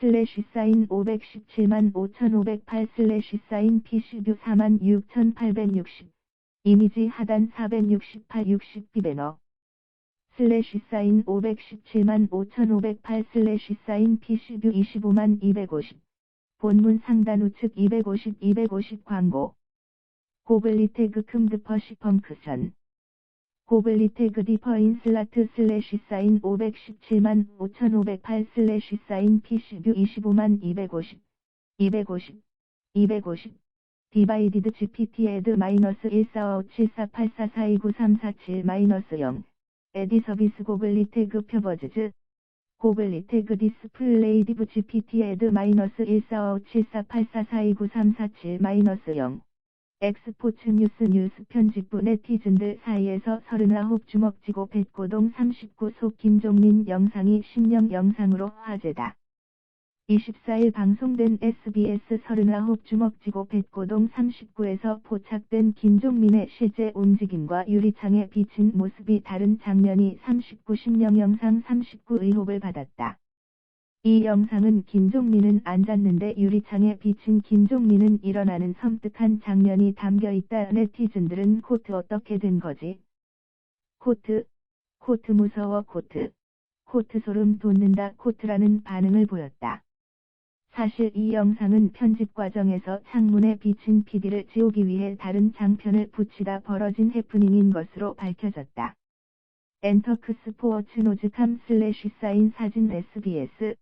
슬래시 사인 517만 5508 슬래시 사인 피시뷰 4만 6860 이미지 하단 468 60 비배너. 슬래시 사인 517만 5508 슬래시 사인 피시뷰 25만 250 본문 상단 우측 250 250 광고. 고블리테그 큼드퍼시 펑크션 고블리테그 디퍼 인 슬라트 슬래시 사인 517만 5508 슬래시 사인 피시뷰 25만 250 250 250 디바이디드 GPT 에드 마이너스 14574844293447 마이너스 0 에디 서비스 고블리 태그 표버즈즈 고블리 태그 디스플레이 디브 GPT 에드 마이너스 14574844293447 마이너스 0 엑스포츠 뉴스 뉴스 편집부 네티즌들 사이에서 39 주먹지고 백고동 39소 김종민 영상이 신령 영상으로 화제다. 24일 방송된 SBS 39 주먹지고 백고동 39에서 포착된 김종민의 실제 움직임과 유리창에 비친 모습이 다른 장면이 39 신령 영상 39 의혹을 받았다. 이 영상은 김종민은 앉았는데 유리창에 비친 김종민은 일어나는 섬뜩한 장면이 담겨 있다. 네티즌들은 코트 어떻게 된 거지? 코트, 코트 무서워 코트, 코트 소름 돋는다 코트라는 반응을 보였다. 사실 이 영상은 편집 과정에서 창문에 비친 PD를 지우기 위해 다른 장편을 붙이다 벌어진 해프닝인 것으로 밝혀졌다. 엔터크 스포어츠 노즈캄 슬래시 사인 사진 SBS